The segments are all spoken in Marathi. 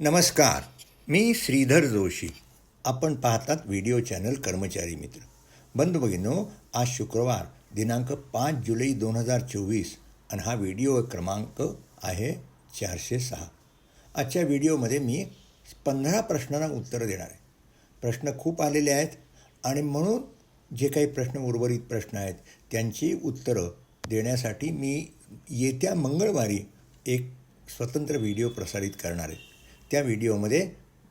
नमस्कार मी श्रीधर जोशी. आपण पाहतात व्हिडिओ चॅनल कर्मचारी मित्र. बंधू भगिनो आज शुक्रवार दिनांक पाच जुलै दोन हजार चोवीस आणि हा व्हिडिओ क्रमांक आहे चारशे सहा. आजच्या व्हिडिओमध्ये मी पंधरा प्रश्नांना उत्तरं देणार आहे. प्रश्न खूप आलेले आहेत आणि म्हणून जे काही प्रश्न उर्वरित प्रश्न आहेत त्यांची उत्तरं देण्यासाठी मी येत्या मंगळवारी एक स्वतंत्र व्हिडिओ प्रसारित करणार आहे. त्या व्हिडिओमध्ये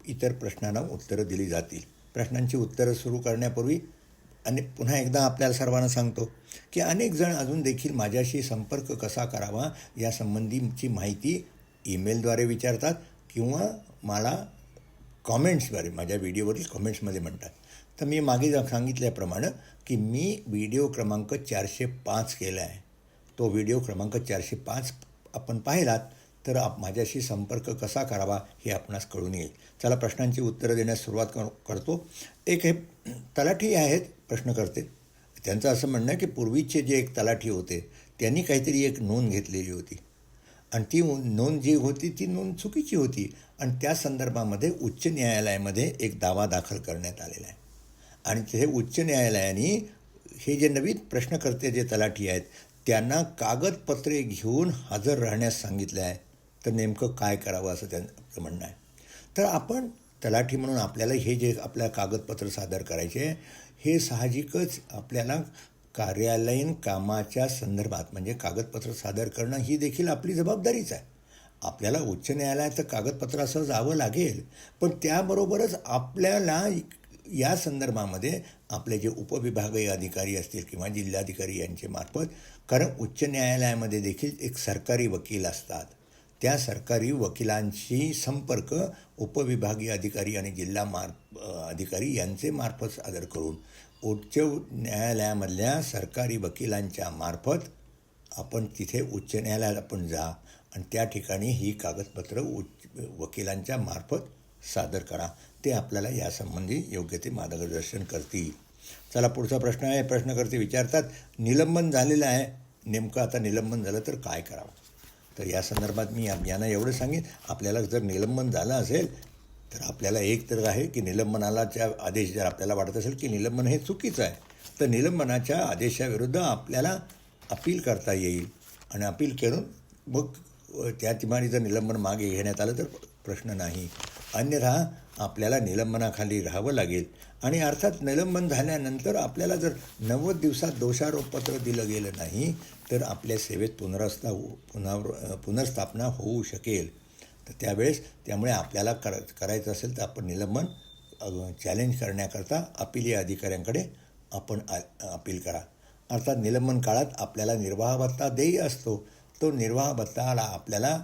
इतर प्रश्नांना उत्तरं दिली जातील. प्रश्नांची उत्तरं सुरू करण्यापूर्वी आणि पुन्हा एकदा आपल्याला सर्वांना सांगतो की अनेक जण अजून देखील माझ्याशी संपर्क कसा करावा यासंबंधीची माहिती ईमेलद्वारे विचारतात किंवा मला कॉमेंट्सद्वारे माझ्या व्हिडिओवरील कॉमेंट्समध्ये म्हणतात. तर मी मागे जा सांगितल्याप्रमाणे की मी व्हिडिओ क्रमांक चारशे पाच केला आहे तो व्हिडिओ क्रमांक चारशे पाच आपण पाहिलात. तर आप माझ्याशी संपर्क कसा करावा हे आपणास कळून येईल. चला प्रश्नांची उत्तरं देण्यास सुरुवात कर करतो. एक हे तलाठी आहेत प्रश्न करते. त्यांचं असं म्हणणं आहे की पूर्वीचे जे एक तलाठी होते त्यांनी काहीतरी एक नोंद घेतलेली होती. आणि ती नोंद जी होती ती नोंद चुकीची होती. आणि त्या संदर्भामध्ये उच्च न्यायालयामध्ये एक दावा दाखल करण्यात आलेला आहे. आणि हे उच्च न्यायालयाने हे जे नवीन प्रश्नकर्ते जे तलाठी आहेत त्यांना कागदपत्रे घेऊन हजर राहण्यास सांगितलं आहे. तर नेमकं काय करावं असं त्यांचं म्हणणं आहे. तर आपण तलाठी म्हणून आपल्याला हे जे आपल्या कागदपत्र सादर करायचे हे साहजिकच आपल्याला कार्यालयीन कामाच्या संदर्भात म्हणजे कागदपत्र सादर करणं ही देखील आपली जबाबदारीच आहे. आपल्याला उच्च न्यायालयात कागदपत्रासह जावं लागेल पण त्याबरोबरच आपल्याला या संदर्भामध्ये आपले जे उपविभागीय अधिकारी असतील किंवा जिल्हाधिकारी यांचे मार्फत कारण उच्च न्यायालयामध्ये देखील एक सरकारी वकील असतात. त्या सरकारी वकिलांशी संपर्क उपविभागीय अधिकारी आणि जिल्हा मार अधिकारी यांचे मार्फत सादर करून उच्च न्यायालयामधल्या सरकारी वकिलांच्या मार्फत आपण तिथे उच्च न्यायालयात आपण जा आणि त्या ठिकाणी ही कागदपत्र उच्च वकिलांच्या मार्फत सादर करा. ते आपल्याला यासंबंधी योग्य ते मार्गदर्शन करतील. चला पुढचा प्रश्न आहे. प्रश्नकर्ते विचारतात निलंबन झालेलं आहे. नेमकं आता निलंबन झालं तर काय करावं? तर या संदर्भात मी यांना एवढं सांगेन. आपल्याला जर निलंबन झालं असेल तर आपल्याला एक तर आहे की निलंबनालाच्या आदेश जर आपल्याला वाटत असेल की निलंबन हे चुकीचं आहे तर निलंबनाच्या आदेशाविरुद्ध आपल्याला अपील करता येईल. आणि अपील करून मग त्या ठिकाणी जर निलंबन मागे घेण्यात आलं तर प्रश्न नाही. अन्यथा आपल्याला निलंबनाखाली राहावं लागेल. आणि अर्थात निलंबन झाल्यानंतर आपल्याला जर नव्वद दिवसात दोषारोपपत्र दिलं गेलं नाही तर आपल्या सेवेत पुनरस्था पुनर् पुनर्स्थापना होऊ शकेल. तर त्यावेळेस त्यामुळे आपल्याला कर करायचं असेल तर आपण निलंबन चॅलेंज करण्याकरता अपिलीय अधिकाऱ्यांकडे आपण अपील करा. अर्थात निलंबन काळात आपल्याला निर्वाह भत्ता देई असतो. तो निर्वाह भत्ताला आपल्याला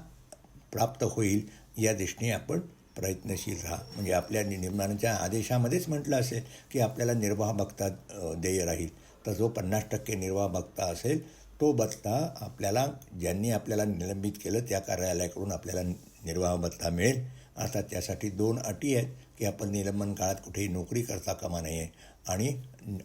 प्राप्त होईल या दृष्टीने आपण प्रयत्नशील राहा. म्हणजे आपल्या निर्माणाच्या आदेशामध्येच म्हटलं असेल की आपल्याला निर्वाह बघता देय राहील. तर जो पन्नास टक्के निर्वाह बघता असेल तो भत्ता आपल्याला ज्यांनी आपल्याला निलंबित केलं त्या कार्यालयाकडून आपल्याला निर्वाह भत्ता मिळेल. अर्थात त्यासाठी दोन अटी आहेत की आपण निलंबन काळात कुठेही नोकरी करता कामा नये आणि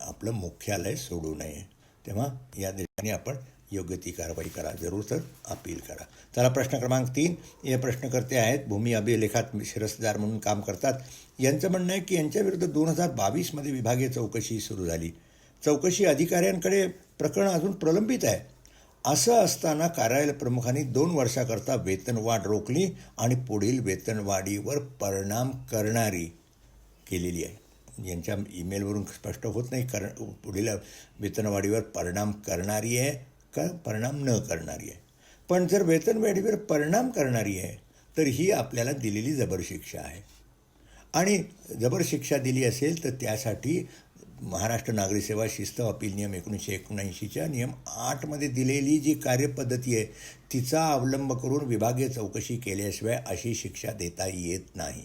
आपलं मुख्यालय सोडू नये. तेव्हा या दृष्टीने आपण योग्य ती कारवाई करा. जरूर तर अपील करा. चला प्रश्न क्रमांक तीन. हे प्रश्नकर्ते आहेत. भूमी अभिलेखात शिरसदार म्हणून काम करतात. यांचं म्हणणं आहे की यांच्याविरुद्ध दोन हजार बावीसमध्ये विभागीय चौकशी सुरू झाली. चौकशी अधिकाऱ्यांकडे प्रकरण अजून प्रलंबित आहे. असं असताना कार्यालय प्रमुखांनी दोन वर्षाकरता वेतनवाढ रोखली आणि पुढील वेतनवाढीवर परिणाम करणारी केलेली आहे. यांच्या ईमेलवरून स्पष्ट होत नाही. कर पुढील वेतनवाढीवर परिणाम करणारी आहे. का परिणाम न करणारी आहे. पण जर वेतनवाढीवर परिणाम करणारी आहे तर ही आपल्याला दिलेली जबर शिक्षा आहे. आणि जबर शिक्षा दिली असेल तर त्यासाठी महाराष्ट्र नागरी सेवा शिस्त अपील नियम एकोणीसशे एकोणऐंशीच्या नियम आठमध्ये दिलेली जी कार्यपद्धती आहे तिचा अवलंब करून विभागीय चौकशी केल्याशिवाय अशी शिक्षा देता येत नाही.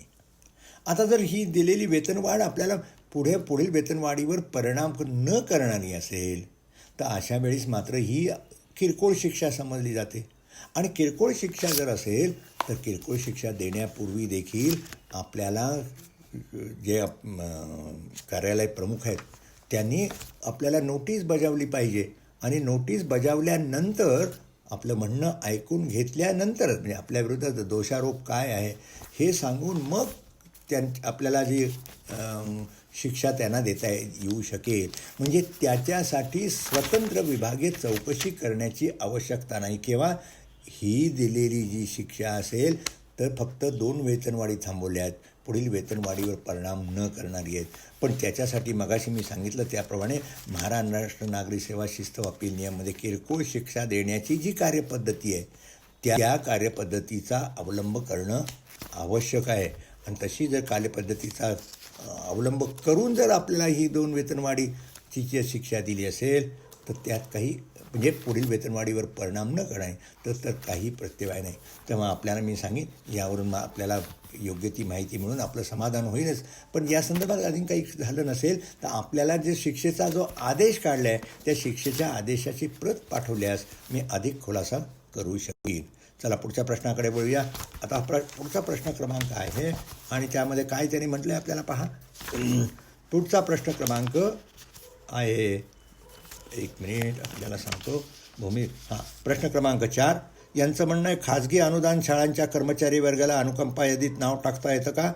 आता जर ही दिलेली वेतनवाढ आपल्याला पुढे पुढील वेतनवाढीवर परिणाम न करणारी असेल तर अशा वेळेस मात्र ही किरकोळ शिक्षा समजली जाते. आणि किरकोळ शिक्षा जर असेल तर किरकोळ शिक्षा देण्यापूर्वी देखील आपल्याला जे कार्यालय प्रमुख आहेत त्यांनी आपल्याला नोटीस बजावली पाहिजे. आणि नोटीस बजावल्यानंतर आपलं म्हणणं ऐकून घेतल्यानंतरच म्हणजे आपल्याविरुद्ध दोषारोप काय आहे हे सांगून मग त्यां आपल्याला जी शिक्षा त्यांना देता येऊ शकेल. म्हणजे त्याच्यासाठी स्वतंत्र विभागे चौकशी करण्याची आवश्यकता नाही. किंवा ही दिलेली जी शिक्षा असेल तर फक्त दोन वेतनवाढी थांबवल्या आहेत. पुढील वेतनवाढीवर परिणाम न करणारी आहेत. पण त्याच्यासाठी मगाशी मी सांगितलं त्याप्रमाणे महाराष्ट्र नागरी सेवा शिस्त व अपील नियममध्ये किरकोळ शिक्षा देण्याची जी कार्यपद्धती आहे त्या कार्यपद्धतीचा अवलंब करणं आवश्यक आहे. आणि तशी जर कार्यपद्धतीचा अवलंब करून जर आपल्याला ही दोन वेतनवाढीची शिक्षा दिली असेल तर त्यात काही म्हणजे पुढील वेतनवाढीवर परिणाम न करणे तर तर काही प्रत्यवाय नाही. तेव्हा आपल्याला मी सांगेन यावरून मग आपल्याला योग्य ती माहिती मिळून आपलं समाधान होईलच. पण या संदर्भात अजून काही झालं नसेल तर आपल्याला जे शिक्षेचा जो आदेश काढला आहे त्या शिक्षेच्या आदेशाची प्रत पाठवल्यास मी अधिक खुलासा करू शकेन. चला पुढच्या प्रश्नाकडे बोलूया. आता प्र पुढचा प्रश्न क्रमांक आहे आणि त्यामध्ये काय त्यांनी म्हटलं आहे आपल्याला पहा. पुढचा प्रश्न क्रमांक आहे. एक मिनिट आपल्याला सांगतो. भूमी हां प्रश्न क्रमांक चार. यांचं म्हणणं आहे खाजगी अनुदान शाळांच्या कर्मचारी वर्गाला अनुकंपा यादीत नाव टाकता येतं का?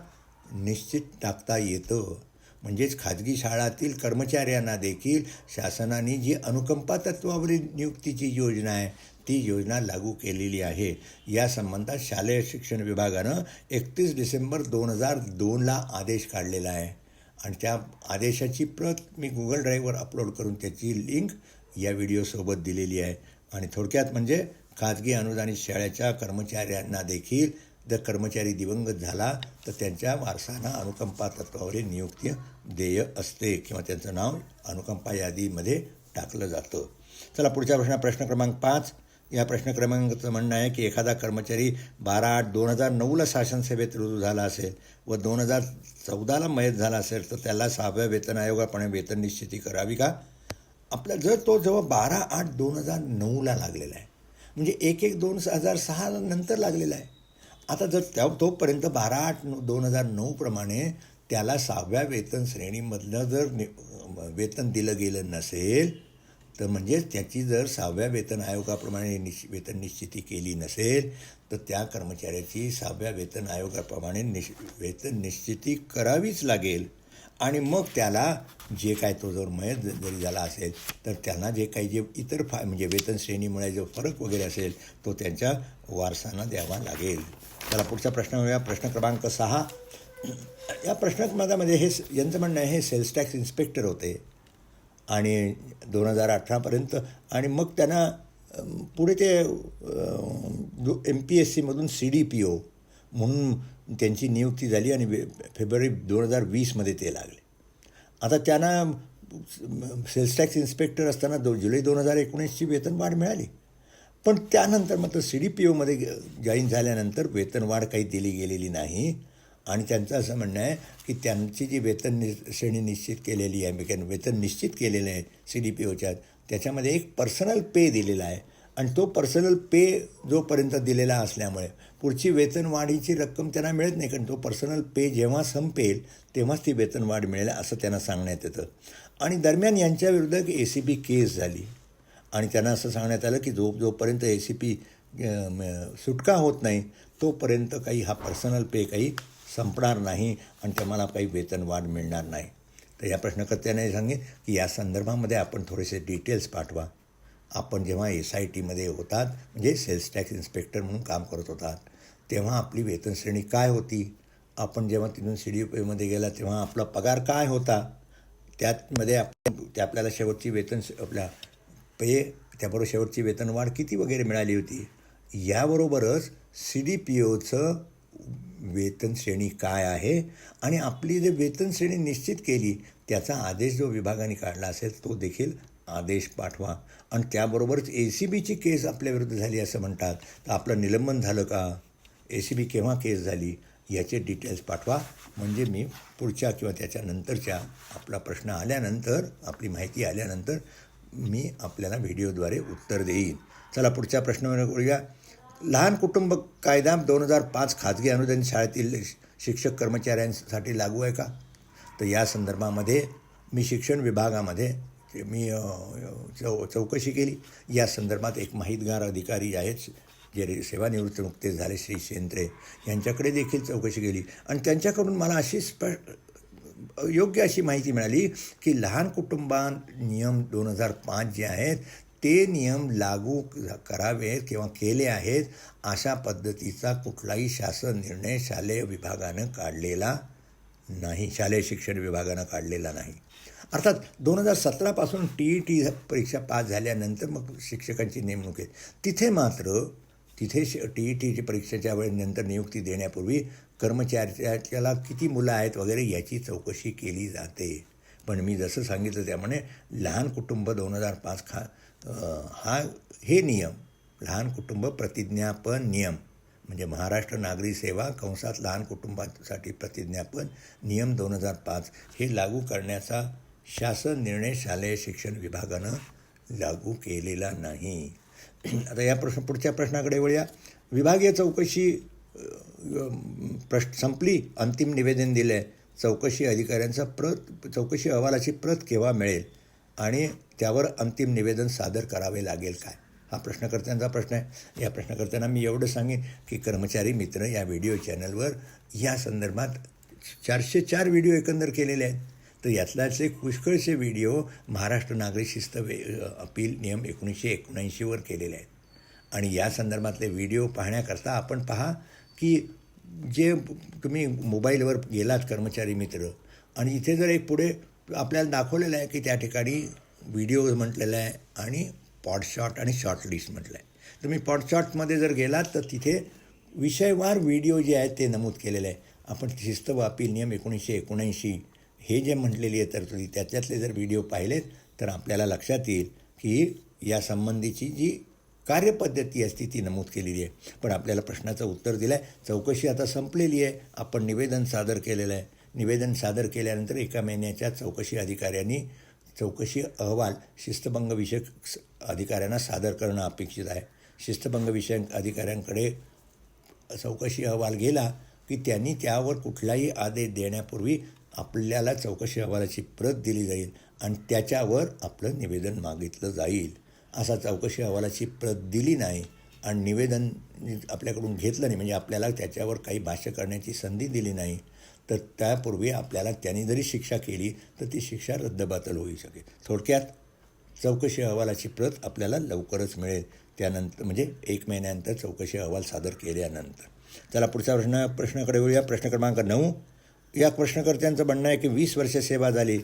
निश्चित टाकता येतं. म्हणजेच खाजगी शाळातील कर्मचाऱ्यांना देखील शासनाने जी अनुकंपा तत्वावरील नियुक्तीची योजना आहे ती योजना लागू केलेली आहे. या संबंधात शालेय शिक्षण विभागानं एकतीस डिसेंबर दोन हजार दोनला आदेश काढलेला आहे. आणि त्या आदेशाची प्रत मी गुगल ड्राईव्हवर अपलोड करून त्याची लिंक या व्हिडिओसोबत दिलेली आहे. आणि थोडक्यात म्हणजे खाजगी अनुदानित शाळेच्या कर्मचाऱ्यांना देखील जर कर्मचारी दिवंगत झाला तर त्यांच्या वारसांना अनुकंपा तत्वावरील नियुक्ती देय असते किंवा त्यांचं नाव अनुकंपा यादीमध्ये टाकलं जातं. चला पुढच्या प्रश्न प्रश्न क्रमांक पाच. या प्रश्न क्रमांकाचं म्हणणं आहे की एखादा कर्मचारी बारा आठ दोन हजार नऊला शासनसेवेत रुजू झाला असेल व दोन हजार चौदाला मयत झाला असेल तर त्याला सहाव्या वेतन आयोगाप्रमाणे वेतन निश्चिती करावी का? आपला जर तो जेव्हा बारा आठ दोन हजार नऊला लागलेला आहे म्हणजे एक एक दोन हजार सहा नंतर लागलेला आहे आता जर त्या तोपर्यंत बारा आठ दोन हजार नऊप्रमाणे त्याला सहाव्या वेतन श्रेणीमधलं जर नि वेतन दिलं गेलं नसेल तर म्हणजेच त्याची जर सहाव्या वेतन आयोगाप्रमाणे निश वेतन निश्चिती केली नसेल तर त्या कर्मचाऱ्याची सहाव्या वेतन आयोगाप्रमाणे निश वेतन निश्चिती करावीच लागेल. आणि मग त्याला जे काय तो जर मयत जरी झाला असेल तर त्यांना जे काही जे इतर फा म्हणजे वेतन श्रेणीमुळे जो फरक वगैरे असेल तो त्यांच्या वारसांना द्यावा लागेल. त्याला पुढचा प्रश्न या प्रश्न क्रमांक सहा. या प्रश्नक्रमामध्ये हे यांचं म्हणणं आहे हे सेल्स टॅक्स इन्स्पेक्टर होते. आणि दोन हजार अठरापर्यंत. आणि मग त्यांना पुढे ते जो एम पी एस सीमधून सी डी पी ओ म्हणून त्यांची नियुक्ती झाली आणि फेब्रुवारी दोन हजार वीसमध्ये ते लागले. आता त्यांना सेल्स टॅक्स इन्स्पेक्टर असताना दो जुलै दोन हजार एकोणीसची वेतनवाढ मिळाली. पण त्यानंतर मात्र सी डी पी ओमध्ये जॉईन झाल्यानंतर वेतनवाढ काही दिली गेलेली नाही. आणि त्यांचं असं म्हणणं आहे की त्यांची जी वेतन नि श्रेणी निश्चित केलेली आहे म्हणजे वेतन निश्चित केलेलं आहे सी डी पी ओच्या त्याच्यामध्ये एक पर्सनल पे दिलेला आहे. आणि तो पर्सनल पे जोपर्यंत दिलेला असल्यामुळे पुढची वेतनवाढीची रक्कम त्यांना मिळत नाही कारण तो पर्सनल पे जेव्हा संपेल तेव्हाच ती वेतनवाढ मिळेल असं त्यांना सांगण्यात येतं. आणि दरम्यान यांच्याविरुद्ध एक ए सी पी केस झाली. आणि त्यांना असं सांगण्यात आलं की जो जोपर्यंत ए सी पी सुटका होत नाही तोपर्यंत काही हा पर्सनल पे काही संपणार नाही आणि तुम्हाला काही वेतनवाढ मिळणार नाही. तर या प्रश्नकर्त्याने सांगेन की या संदर्भामध्ये आपण थोडेसे डिटेल्स पाठवा. आपण जेव्हा एस आय टीमध्ये होतात म्हणजे सेल्स टॅक्स इन्स्पेक्टर म्हणून काम करत होतात तेव्हा आपली वेतन श्रेणी काय होती? आपण जेव्हा तिथून सी डी पीमध्ये गेला तेव्हा आपला पगार काय होता? त्यातमध्ये आपण ते आपल्याला शेवटची वेतन आपल्या पे त्याबरोबर शेवटची वेतनवाढ किती वगैरे मिळाली होती? याबरोबरच सी डी पी ओचं वेतन श्रेणी काय आहे? आणि आपली जे वेतन श्रेणी निश्चित केली त्याचा आदेश जो विभागाने काढला असेल तो देखील आदेश पाठवा. आणि त्याबरोबरच ए सी बीची केस आपल्याविरुद्ध झाली असं म्हणतात. तर आपलं निलंबन झालं का? ए सी बी केव्हा केस झाली? याचे डिटेल्स पाठवा. म्हणजे मी पुढच्या किंवा त्याच्यानंतरच्या आपला प्रश्न आल्यानंतर आपली माहिती आल्यानंतर मी आपल्याला व्हिडिओद्वारे उत्तर देईन. चला पुढच्या प्रश्नावर बोलूया लहान कुटुंब कायदा दोन हजार पाच खाजगी अनुदान शाळेतील शिक्षक कर्मचाऱ्यांसाठी लागू आहे का? तर या संदर्भामध्ये मी शिक्षण विभागामध्ये मी चौ चौकशी केली. या संदर्भात एक माहितगार अधिकारी आहेत जे रे- सेवानिवृत्त नुकतेच झाले श्री शेंद्रे यांच्याकडे देखील चौकशी केली. आणि त्यांच्याकडून मला अशी स्प योग्य अशी माहिती मिळाली की लहान कुटुंबां नियम दोन हजार पाच जे आहेत ते नियम लागू करावेत किंवा केले आहेत अशा पद्धतीचा कुठलाही शासन निर्णय शालेय विभागानं काढलेला नाही शालेय शिक्षण विभागानं काढलेला नाही. अर्थात दोन हजार सतरापासून टी ई टी परीक्षा पास झाल्यानंतर मग शिक्षकांची नेमणूक आहे. तिथे मात्र तिथे श टी ई टीची परीक्षेच्या वेळेनंतर नियुक्ती देण्यापूर्वी कर्मचाऱ्याला किती मुलं आहेत वगैरे याची चौकशी केली जाते. पण मी जसं सांगितलं त्यामुळे लहान कुटुंब दोन हजार पाच खा हा हे नियम लहान कुटुंब प्रतिज्ञापन नियम म्हणजे महाराष्ट्र नागरी सेवा कंसात लहान कुटुंबासाठी प्रतिज्ञापन नियम दोन हजार पाच हे लागू करण्याचा शासन निर्णय शालेय शिक्षण विभागानं लागू केलेला नाही. आता या प्रश्न पुढच्या प्रश्नाकडे वळूया. विभागीय चौकशी प्रश्न संपली अंतिम निवेदन दिलं आहे चौकशी अधिकाऱ्यांचा प्रत चौकशी अहवालाची प्रत केव्हा मिळेल आणि त्यावर अंतिम निवेदन सादर करावे लागेल काय? हा प्रश्नकर्त्यांचा प्रश्न आहे. या प्रश्नकर्त्यांना मी एवढं सांगेन की कर्मचारी मित्र या व्हिडिओ चॅनलवर या संदर्भात चारशे चार व्हिडिओ एकंदर केलेले आहेत. तर यातल्याचे पुष्कळचे व्हिडिओ महाराष्ट्र नागरी शिस्त वे अपील नियम एकोणीसशे एकोणऐंशीवर केलेले आहेत. आणि या संदर्भातले व्हिडिओ पाहण्याकरता आपण पहा की जे तुम्ही मोबाईलवर गेलात कर्मचारी मित्र आणि इथे जर एक पुढे आपल्याला दाखवलेलं आहे की त्या ठिकाणी व्हिडिओ म्हटलेला आहे आणि पॉडशॉट आणि शॉर्ट लिस्ट म्हटलं आहे तुम्ही पॉडशॉटमध्ये जर गेलात तर तिथे विषयवार व्हिडिओ जे आहेत ते नमूद केलेले आहे. आपण शिस्त व अपील नियम एकोणीसशे एकोणऐंशी हे जे म्हटलेली आहे तरतुदी त्याच्यातले जर व्हिडिओ पाहिलेत तर आपल्याला लक्षात येईल की या संबंधीची जी कार्यपद्धती असते ती नमूद केलेली आहे. पण आपल्याला प्रश्नाचं उत्तर दिलं आहे चौकशी आता संपलेली आहे. आपण निवेदन सादर केलेलं आहे. निवेदन सादर केल्यानंतर एका महिन्याच्या चौकशी अधिकाऱ्यांनी चौकशी अहवाल शिस्तभंग विषयक अधिकाऱ्यांना सादर करणं अपेक्षित आहे. शिस्तभंग विषयक अधिकाऱ्यांकडे चौकशी अहवाल गेला की त्यांनी त्यावर कुठलाही आदेश देण्यापूर्वी आपल्याला चौकशी अहवालाची प्रत दिली जाईल आणि त्याच्यावर आपलं निवेदन मागितलं जाईल. असा चौकशी अहवालाची प्रत दिली नाही आणि निवेदन आपल्याकडून घेतलं नाही म्हणजे आपल्याला त्याच्यावर काही भाष्य करण्याची संधी दिली नाही तर त्यापूर्वी आपल्याला त्यांनी जरी शिक्षा केली तर ती शिक्षा रद्दबातल होऊ शकेल. थोडक्यात चौकशी अहवालाची प्रत आपल्याला लवकरच मिळेल. त्यानंतर म्हणजे एक महिन्यानंतर चौकशी अहवाल सादर केल्यानंतर. चला पुढचा प्रश्न प्रश्नाकडे वळूया. प्रश्न क्रमांक नऊ. या प्रश्नकर्त्यांचं म्हणणं आहे की वीस वर्ष सेवा झाली.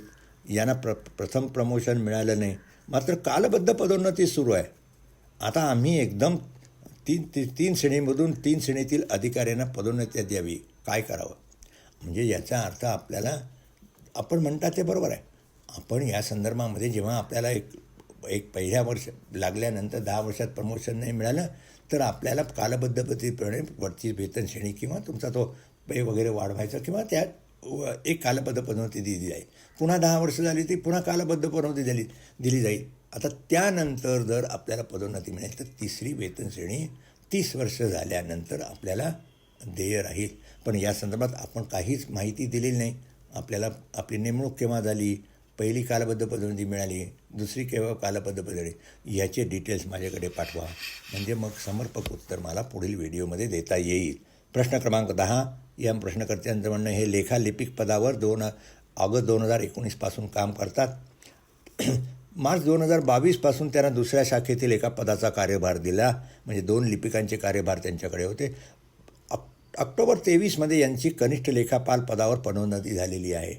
यांना प्र प्रथम प्रमोशन मिळालं नाही. मात्र कालबद्ध पदोन्नती सुरू आहे. आता आम्ही एकदम तीन ती तीन श्रेणीमधून तीन श्रेणीतील अधिकाऱ्यांना पदोन्नती द्यावी. काय करावं? म्हणजे याचा अर्थ आपल्याला आपण म्हणता ते बरोबर आहे. आपण या संदर्भामध्ये जेव्हा आपल्याला एक एक पहिल्या वर्ष लागल्यानंतर दहा वर्षात प्रमोशन नाही मिळालं तर आपल्याला कालबद्ध पद्धतीप्रमाणे वरची वेतन श्रेणी किंवा तुमचा तो पे वगैरे वाढवायचा किंवा त्या एक कालबद्ध पदोन्नती दिली जाईल. पुन्हा दहा वर्ष झाली ती पुन्हा कालबद्ध पदोन्नती दिली दिली जाईल. आता त्यानंतर जर आपल्याला पदोन्नती मिळेल तर तिसरी वेतन श्रेणी तीस वर्ष झाल्यानंतर आपल्याला देय राहील. पण या संदर्भात आपण काहीच माहिती दिलेली नाही. आपल्याला आपली नेमणूक केव्हा झाली? पहिली कालबद्ध पदोन्नती मिळाली दुसरी केव्हा कालबद्ध पदोन्नती? याचे डिटेल्स माझ्याकडे पाठवा. म्हणजे मग समर्पक उत्तर मला पुढील व्हिडिओमध्ये देता येईल. प्रश्न क्रमांक दहा या प्रश्नकर्त्यांचं म्हणणं हे लेखालिपिक पदावर दोन ऑगस्ट दोन हजार एकोणीसपासून काम करतात. मार्च दोन हजार बावीसपासून त्यांना दुसऱ्या शाखेतील एका पदाचा कार्यभार दिला. म्हणजे दोन लिपिकांचे कार्यभार त्यांच्याकडे होते. ऑक्टोबर तेवीसमध्ये यांची कनिष्ठ लेखापाल पदावर पदोन्नती झालेली आहे.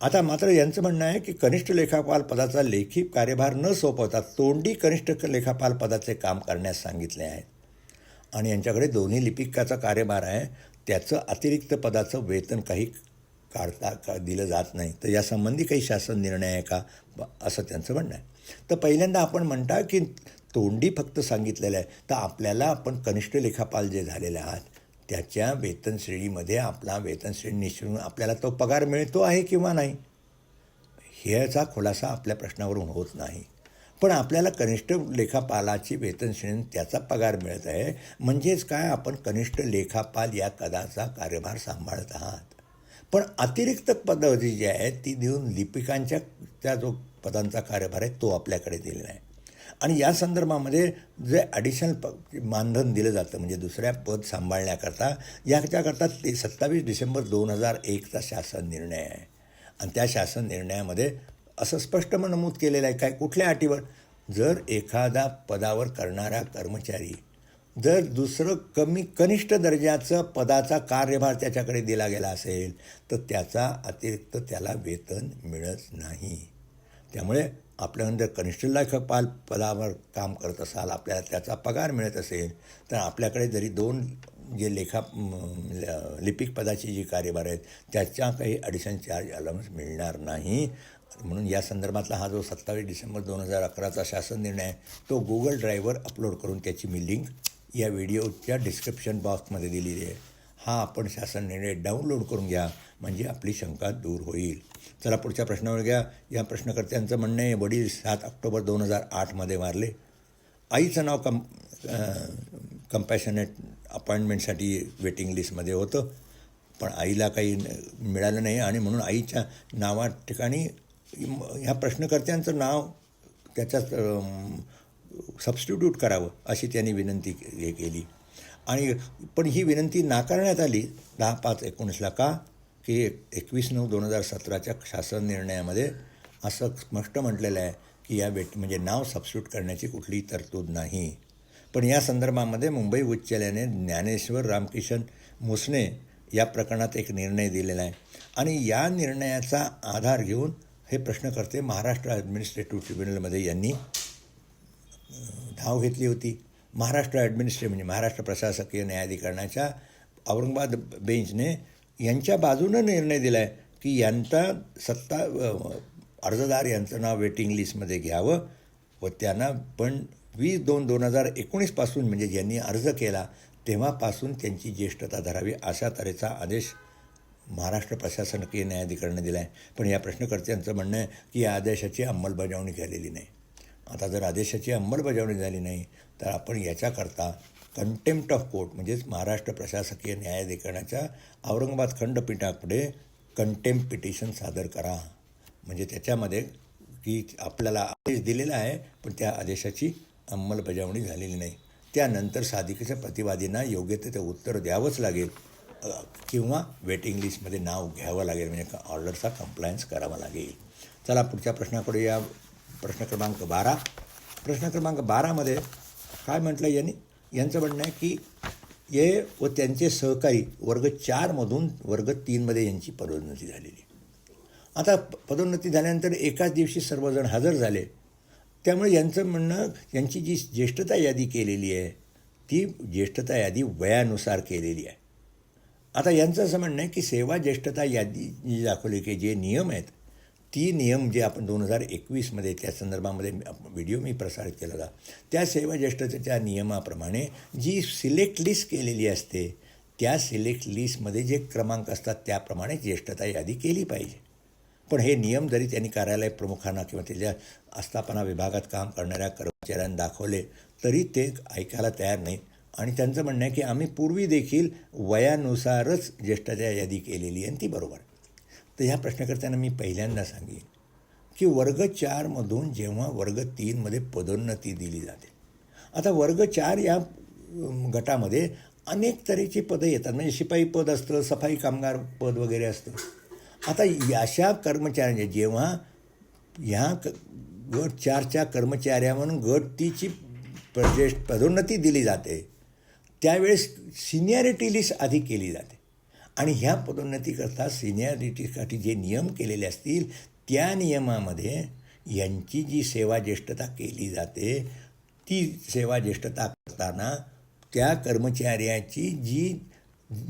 आता मात्र यांचं म्हणणं आहे की कनिष्ठ लेखापाल पदाचा लेखी कार्यभार न सोपवता तोंडी कनिष्ठ लेखापाल पदाचे काम करण्यास सांगितले आहे. आणि यांच्याकडे दोन्ही लिपिकाचा कार्यभार आहे. त्याचं अतिरिक्त पदाचं वेतन काही काढता का दिलं जात नाही. तर यासंबंधी काही शासन निर्णय आहे का? असं त्यांचं म्हणणं आहे. तर पहिल्यांदा आपण म्हणता की तोंडी फक्त सांगितलेलं आहे. तर आपल्याला आपण कनिष्ठ लेखापाल जे झालेले आहात त्याच्या वेतन श्रेणीमध्ये आपला वेतन श्रेणी निश्चित आपल्याला तो पगार मिळतो आहे किंवा नाही? ह्याचा खुलासा आपल्या प्रश्नावरून होत नाही. पण आपल्याला कनिष्ठ लेखापालाची वेतन श्रेणी त्याचा पगार मिळत आहे. म्हणजेच काय? आपण कनिष्ठ लेखापाल या पदाचा कार्यभार सांभाळत आहात. पण अतिरिक्त पदं जी आहे आहेत ती देऊन लिपिकांच्या त्या जो पदांचा कार्यभार आहे तो आपल्याकडे दिलेला आहे. आणि या संदर्भामध्ये जे ॲडिशनल प मानधन दिलं जातं म्हणजे दुसऱ्या पद सांभाळण्याकरता याच्याकरता ते सत्तावीस डिसेंबर दोन हजार एकचा शासन निर्णय आहे. आणि त्या शासन निर्णयामध्ये असं स्पष्ट नमूद केलेलं आहे. काय कुठल्या अटीवर? जर एखादा पदावर करणारा कर्मचारी जर दुसरं कमी कनिष्ठ दर्जाचं पदाचा कार्यभार त्याच्याकडे दिला गेला असेल तर त्याचा अतिरिक्त त्याला वेतन मिळत नाही. त्यामुळे आपल्या जर कनिष्ठ लेखपाल पदावर काम करत असाल आपल्याला त्याचा पगार मिळत असेल तर आपल्याकडे जरी दोन जे लेखा लिपिक पदाची जी कार्यभार आहेत त्याच्या काही ॲडिशन चार्ज अलाउन्स मिळणार नाही. म्हणून या संदर्भातला हा जो सत्तावीस डिसेंबर दोन हजार अकराचा शासन निर्णय आहे तो गुगल ड्राईव्हवर अपलोड करून त्याची मी लिंक या व्हिडिओच्या डिस्क्रिप्शन बॉक्समध्ये दिलेली आहे. हा आपण शासन निर्णय डाउनलोड करून घ्या म्हणजे आपली शंका दूर होईल. चला पुढच्या प्रश्नावर घ्या. या प्रश्नकर्त्यांचं म्हणणं आहे वडील सात ऑक्टोबर दोन हजार आठमध्ये मारले. आईचं नाव कम कंपॅशनेट अपॉइंटमेंटसाठी वेटिंग लिस्टमध्ये होतं. पण आईला काही मिळालं नाही आणि म्हणून आईच्या नावा ठिकाणी ह्या प्रश्नकर्त्यांचं नाव त्याच्यात सबस्टिट्यूट करावं अशी त्यांनी विनंती हे केली. आणि पण ही विनंती नाकारण्यात आली दहा पाच एकोणीसला का? की एकवीस नऊ दोन हजार सतराच्या शासन निर्णयामध्ये असं स्पष्ट म्हटलेलं आहे की या वेट म्हणजे नाव सबस्टिट्यूट करण्याची कुठलीही तरतूद नाही. पण या संदर्भामध्ये मुंबई उच्च न्यायालयाने ज्ञानेश्वर रामकिशन मुसने या प्रकरणात एक निर्णय दिलेला आहे. आणि या निर्णयाचा आधार घेऊन हे प्रश्नकर्ते महाराष्ट्र ॲडमिनिस्ट्रेटिव्ह ट्रिब्युनलमध्ये यांनी. धाव घेतली होती. महाराष्ट्र ॲडमिनिस्ट्रेट म्हणजे महाराष्ट्र प्रशासकीय न्यायाधिकरणाच्या औरंगाबाद बेंचने यांच्या बाजूनं निर्णय दिला आहे की यांचा सत्ता अर्जदार यांचं नाव वेटिंग लिस्टमध्ये घ्यावं व त्यांना पण वीस दोन दोन हजार एकोणीसपासून म्हणजे ज्यांनी अर्ज केला तेव्हापासून त्यांची ज्येष्ठता धरावी अशा तऱ्हेचा आदेश महाराष्ट्र प्रशासकीय न्यायाधिकरणाने दिला आहे पण या प्रश्नकर्त्यांचं म्हणणं आहे की या आदेशाची अंमलबजावणी झालेली नाही. आता जर आदेशाची अंमलबजावणी झाली नाही तर आपण याच्याकरता कंटेम्प्ट ऑफ कोर्ट म्हणजेच महाराष्ट्र प्रशासकीय न्यायाधिकरणाच्या औरंगाबाद खंडपीठापुढे कंटेम्प पिटिशन सादर करा. म्हणजे त्याच्यामध्ये की आपल्याला आदेश दिलेला आहे पण त्या आदेशाची अंमलबजावणी झालेली नाही. त्यानंतर साधिकेच्या प्रतिवादींना योग्य ते उत्तर द्यावंच लागेल. किंवा वेटिंग लिस्टमध्ये नाव घ्यावं लागेल म्हणजे ऑर्डरचा कंप्लायन्स करावा लागेल. चला पुढच्या प्रश्नाकडे या प्रश्न क्रमांक बारा. प्रश्न क्रमांक बारामध्ये काय म्हटलं यांनी? यांचं म्हणणं आहे की ये व त्यांचे सहकारी वर्ग चारमधून वर्ग तीनमध्ये यांची पदोन्नती झालेली. आता पदोन्नती झाल्यानंतर एकाच दिवशी सर्वजण हजर झाले. त्यामुळे यांचं म्हणणं यांची जी ज्येष्ठता यादी केलेली आहे ती ज्येष्ठता यादी वयानुसार केलेली आहे. आता यांचं असं म्हणणं आहे की सेवा ज्येष्ठता यादी जी दाखवली की जे नियम आहेत ती नियम जे आपण दोन हजार एकवीसमध्ये त्या संदर्भामध्ये व्हिडिओ मी प्रसारित केला होता त्या सेवा ज्येष्ठतेच्या नियमाप्रमाणे जी सिलेक्ट लिस्ट केलेली असते त्या सिलेक्ट लिस्टमध्ये जे क्रमांक असतात त्याप्रमाणे ज्येष्ठता यादी केली पाहिजे. पण हे नियम जरी त्यांनी कार्यालय प्रमुखांना किंवा त्याच्या आस्थापना विभागात काम करणाऱ्या कर्मचाऱ्यांना दाखवले तरी ते ऐकायला तयार नाहीत. आणि त्यांचं म्हणणं आहे की आम्ही पूर्वी देखील वयानुसारच ज्येष्ठाच्या यादी केलेली आहे आणि ती बरोबर तर ह्या प्रश्नकर्त्यांना मी पहिल्यांदा सांगेन की वर्ग चारमधून जेव्हा वर्ग तीनमध्ये पदोन्नती दिली जाते आता वर्ग चार या गटामध्ये अनेक तऱ्हेची पदं येतात. म्हणजे शिपाई पद असतं सफाई कामगार पद वगैरे असतं. आता अशा कर्मचाऱ्यांचे जेव्हा ह्या क गट चारच्या कर्मचाऱ्यावरून गट तीची प्रदेश पदोन्नती दिली जाते त्यावेळेस सिनियरिटी लिस्ट आधी केली जाते. आणि ह्या पदोन्नतीकरता सिनियरिटीसाठी जे नियम केलेले असतील त्या नियमामध्ये यांची जी सेवा ज्येष्ठता केली जाते ती सेवा ज्येष्ठता करताना त्या कर्मचाऱ्याची जी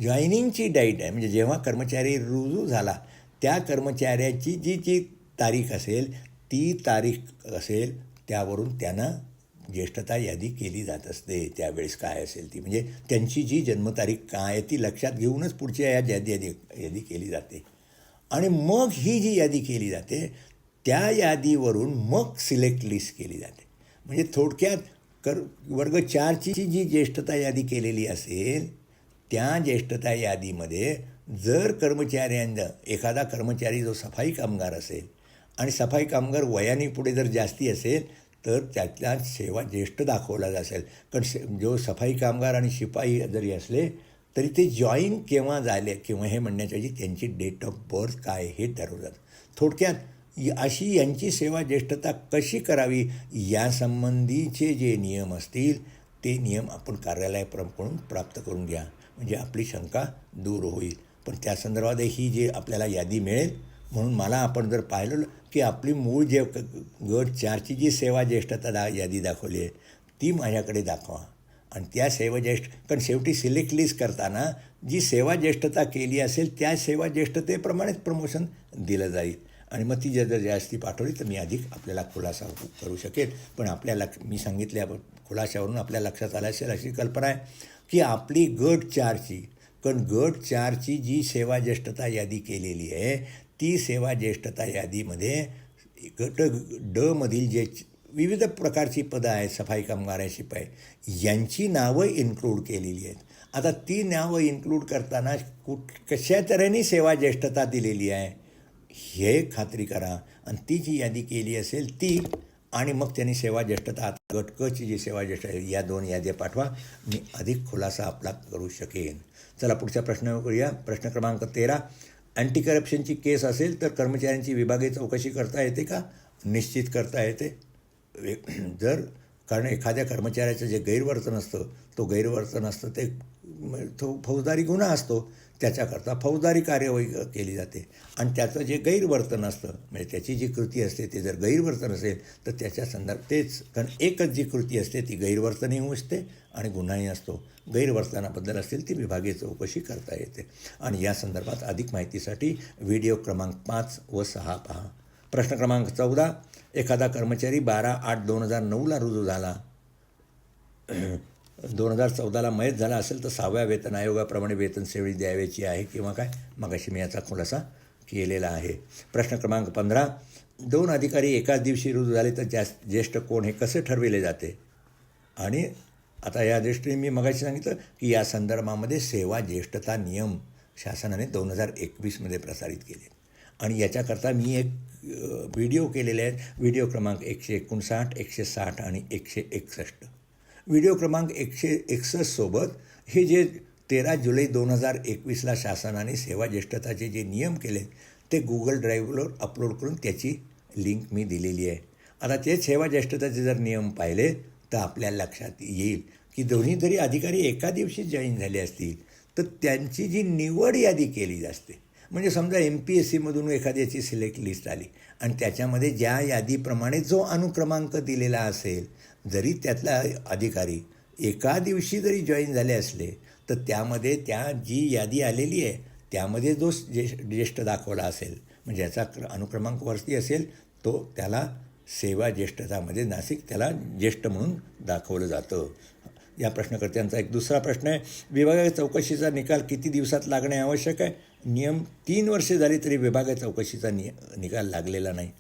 जॉईनिंगची डाईट आहे म्हणजे जेव्हा कर्मचारी रुजू झाला त्या कर्मचाऱ्याची जी जी तारीख असेल ती तारीख असेल त्यावरून त्यांना ज्येष्ठता यादी केली जात असते. त्यावेळेस काय असेल ती? म्हणजे त्यांची जी जन्मतारीख काय आहे ती लक्षात घेऊनच पुढच्या या यादी यादी यादी केली जाते. आणि मग ही जी यादी केली जाते त्या यादीवरून मग सिलेक्ट लिस्ट केली जाते. म्हणजे थोडक्यात कर वर्ग चारची जी ज्येष्ठता यादी केलेली असेल त्या ज्येष्ठता यादीमध्ये जर कर्मचाऱ्यांना एखादा कर्मचारी जो सफाई कामगार असेल आणि सफाई कामगार वयाने पुढे जर जास्ती असेल तर त्यातल्या सेवा ज्येष्ठ दाखवला असेल कारण से जो सफाई कामगार आणि शिपाई जरी असले तरी ते जॉईन केव्हा झाले किंवा हे म्हणण्याच्या त्यांची डेट ऑफ बर्थ काय हे ठरवतात. थोडक्यात अशी यांची सेवा ज्येष्ठता कशी करावी यासंबंधीचे जे नियम असतील ते नियम आपण कार्यालयाकडून प्राप्त करून घ्या. म्हणजे आपली शंका दूर होईल. पण त्या संदर्भात ही जी आपल्याला यादी मिळेल म्हणून मला आपण जर पाहिलं की आपली मूळ जे गट चारची जी सेवा ज्येष्ठता दा यादी दाखवली आहे ती माझ्याकडे दाखवा. आणि त्या सेवा ज्येष्ठ कारण शेवटी सिलेक्ट लिस्ट करताना जी सेवा ज्येष्ठता केली असेल त्या सेवा ज्येष्ठतेप्रमाणेच प्रमोशन दिलं जाईल. आणि मग ती जर जर जास्ती पाठवली तर मी अधिक आपल्याला खुलासा करू शकेल. पण आपल्या लक्ष मी सांगितल्या खुलाशावरून आपल्या लक्षात आलं असेल अशी कल्पना आहे की आपली गट चारची कारण गट चारची जी सेवा ज्येष्ठता यादी केलेली आहे ती सेवा ज्येष्ठता यादीमध्ये गट डमधील जे विविध प्रकारची पदं आहेत सफाई कामगार आहे शिपाई यांची नावं इन्क्लूड केलेली आहेत. आता ती नावं इन्क्लूड करताना कुठ कशा तऱ्हेने सेवा ज्येष्ठता दिलेली आहे हे खात्री करा. आणि ती जी यादी केली असेल ती आणि मग त्यांनी सेवा ज्येष्ठता आता गट जी सेवा ज्येष्ठ आहे या दोन याद्या पाठवा. मी अधिक खुलासा आपला करू शकेन. चला पुढच्या प्रश्नावर करूया. प्रश्न क्रमांक तेरा. अँटी करप्शनची केस असेल तर कर्मचाऱ्यांची विभागीय चौकशी करता येते का? निश्चित करता येते. जर कारण एखाद्या कर्मचाऱ्याचं जे गैरवर्तन असतं तो गैरवर्तन असतं ते तो फौजदारी गुन्हा असतो त्याच्याकरता फौजदारी कार्यवाही केली जाते. आणि त्याचं जे गैरवर्तन असतं म्हणजे त्याची जी कृती असते ते जर गैरवर्तन असेल तर त्याच्या संदर्भ तेच कारण एकच जी कृती असते ती गैरवर्तनही होऊ असते आणि गुन्हाही असतो. गैरवर्तनाबद्दल असतील ती विभागीय चौकशी करता येते. आणि या संदर्भात अधिक माहितीसाठी व्हिडिओ क्रमांक पाच व सहा पहा. प्रश्न क्रमांक चौदा एखादा कर्मचारी बारा आठ दोन हजार नऊला रुजू झाला. दोन हजार चौदाला मयत झाला असेल तर सहाव्या वेतन आयोगाप्रमाणे वेतन सेवळी द्यावयाची आहे किंवा काय? मगाशी मी याचा खुलासा केलेला आहे. प्रश्न क्रमांक पंधरा दोन अधिकारी एकाच दिवशी रुजू झाले तर जास्त ज्येष्ठ कोण हे कसे ठरविले जाते? आणि आता या दृष्टीने मी मगाशी सांगितलं की या संदर्भामध्ये सेवा ज्येष्ठता नियम शासनाने दोन हजार एकवीसमध्ये प्रसारित केले. आणि याच्याकरता मी एक व्हिडिओ केलेले आहेत. व्हिडिओ क्रमांक एकशे एकोणसाठ एकशे साठ आणि एकशे एकसष्ट. व्हिडिओ क्रमांक एकशे एकसष्टसोबत हे जे तेरा जुलै दोन हजार एकवीसला शासनाने सेवा ज्येष्ठताचे जे नियम केले ते गुगल ड्राईव्हवर अपलोड करून त्याची लिंक मी दिलेली आहे. आता ते सेवा ज्येष्ठताचे जर नियम पाहिले तर आपल्या लक्षात येईल की दोन्ही जरी अधिकारी एका दिवशी जॉईन झाले असतील तर त्यांची जी निवड यादी केली असते. म्हणजे समजा एम पी एस सीमधून एखाद्याची सिलेक्ट लिस्ट आली आणि त्याच्यामध्ये ज्या यादीप्रमाणे जो अनुक्रमांक दिलेला असेल जरी त्यातला अधिकारी एका दिवशी जरी जॉईन झाले असले तर त्यामध्ये त्या जी यादी आलेली आहे त्यामध्ये जो ज्येष्ठ ज्येष्ठ दाखवला असेल म्हणजे याचा क्र- अनुक्रमांक वरती असेल तो त्याला सेवा ज्येष्ठतामध्ये नाशिक त्याला ज्येष्ठ म्हणून दाखवलं जातं. या प्रश्नकर्त्यांचा एक दुसरा प्रश्न आहे विभागीय चौकशीचा निकाल किती दिवसात लागणे आवश्यक आहे? नियम तीन वर्षे झाली तरी विभागीय चौकशीचा नि निकाल लागलेला नाही.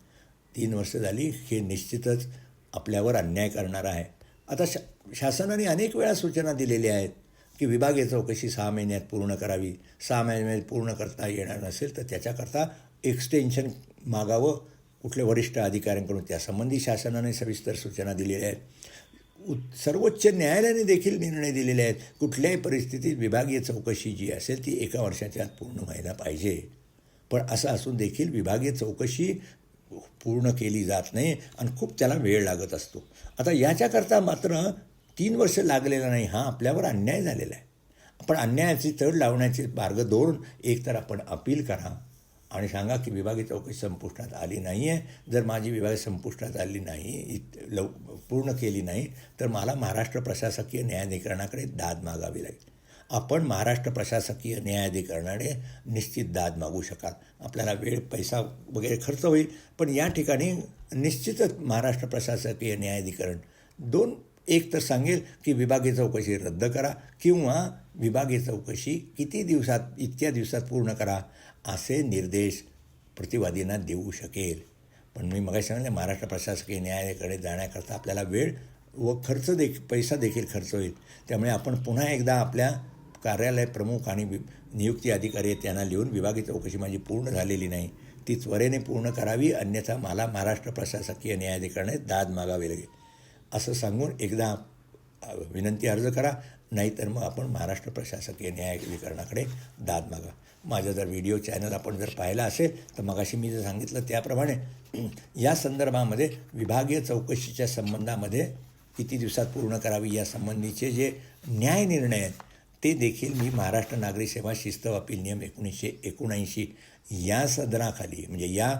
तीन वर्ष झाली हे निश्चितच आपल्यावर अन्याय करणार आहे. आता शा शासनाने अनेक वेळा सूचना दिलेल्या आहेत की विभागीय चौकशी सहा महिन्यात पूर्ण करावी. सहा महिन्यात पूर्ण करता येणार नसेल तर त्याच्याकरता एक्सटेन्शन मागावं. कुठल्या वरिष्ठ अधिकाऱ्यांकडून त्यासंबंधी शासनाने सविस्तर सूचना दिलेल्या आहेत. उ सर्वोच्च न्यायालयाने देखील निर्णय दिलेले आहेत. कुठल्याही परिस्थितीत विभागीय चौकशी जी असेल ती एका वर्षाच्या आत पूर्ण व्हायला पाहिजे. पण असं असून देखील विभागीय चौकशी पूर्ण केली जात नाही आणि खूप त्याला वेळ लागत असतो. आता याच्याकरता मात्र तीन वर्ष लागलेलं नाही हा आपल्यावर अन्याय झालेला आहे. पण अन्यायाची तड लावण्याचे मार्ग दोन एक तर आपण अपील करा आणि सांगा की विभागीय चौकशी संपुष्टात आली नाही आहे जर माझी विभागीय संपुष्टात आली नाही इत लव पूर्ण केली नाही तर मला महाराष्ट्र प्रशासकीय न्यायाधिकरणाकडे दाद मागावी लागेल. आपण महाराष्ट्र प्रशासकीय न्यायाधिकरणाने निश्चित दाद मागू शकाल. आपल्याला वेळ पैसा वगैरे खर्च होईल पण या ठिकाणी निश्चितच महाराष्ट्र प्रशासकीय न्यायाधिकरण दोन एक तर सांगेल की विभागीय चौकशी रद्द करा किंवा विभागीय चौकशी किती दिवसात इतक्या दिवसात पूर्ण करा. असे निर्देश प्रतिवादींना देऊ शकेल. पण मी मग सांगितलं महाराष्ट्र प्रशासकीय न्यायालयाकडे जाण्याकरता आपल्याला वेळ व खर्च देखील पैसा देखील खर्च होईल. त्यामुळे आपण पुन्हा एकदा आपल्या कार्यालय प्रमुख आणि वि नियुक्ती अधिकारी आहेत त्यांना लिहून विभागीय चौकशी माझी पूर्ण झालेली नाही. ती त्वरेने पूर्ण करावी अन्यथा मला महाराष्ट्र प्रशासकीय न्यायाधिकरणे दाद मागावी लागेल. असं सांगून एकदा विनंती अर्ज करा नाहीतर मग आपण महाराष्ट्र प्रशासकीय न्यायाधिकरणाकडे दाद मागा. माझा जर व्हिडिओ चॅनल आपण जर पाहिला असेल तर मगाशी मी जर सांगितलं त्याप्रमाणे या संदर्भामध्ये विभागीय चौकशीच्या संबंधामध्ये किती दिवसात पूर्ण करावी या संबंधीचे जे न्याय निर्णय आहेत ते देखील मी महाराष्ट्र नागरी सेवा शिस्त अपील नियम एकोणीसशे एकोणऐंशी या सदनाखाली म्हणजे या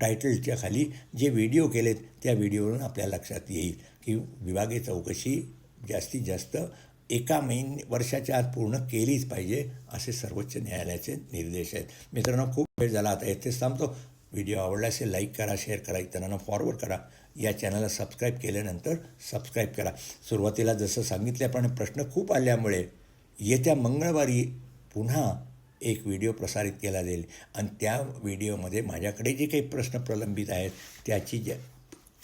टायटलच्या खाली जे व्हिडिओ केलेत त्या व्हिडिओवरून आपल्या लक्षात येईल की विभागीय चौकशी जास्तीत जास्त एका महिन वर्षाच्या आत पूर्ण केलीच पाहिजे असे सर्वोच्च न्यायालयाचे निर्देश आहेत. मित्रांनो खूप वेळ झाला. आता येथेच थांबतो. व्हिडिओ आवडला असेल लाईक करा शेअर करा इतरांना फॉरवर्ड करा. या चॅनलला सबस्क्राईब केल्यानंतर सबस्क्राईब करा. सुरुवातीला जसं सांगितल्याप्रमाणे प्रश्न खूप आल्यामुळे येत्या मंगळवारी पुन्हा एक व्हिडिओ प्रसारित केला जाईल. आणि त्या व्हिडिओमध्ये माझ्याकडे जे काही प्रश्न प्रलंबित आहेत त्याची ज्या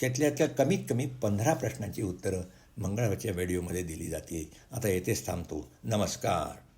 त्यातल्या त्या कमीत कमी पंधरा प्रश्नांची उत्तरं मंगळवारच्या व्हिडिओमध्ये दिली जाते. आता येथेच थांबतो. नमस्कार.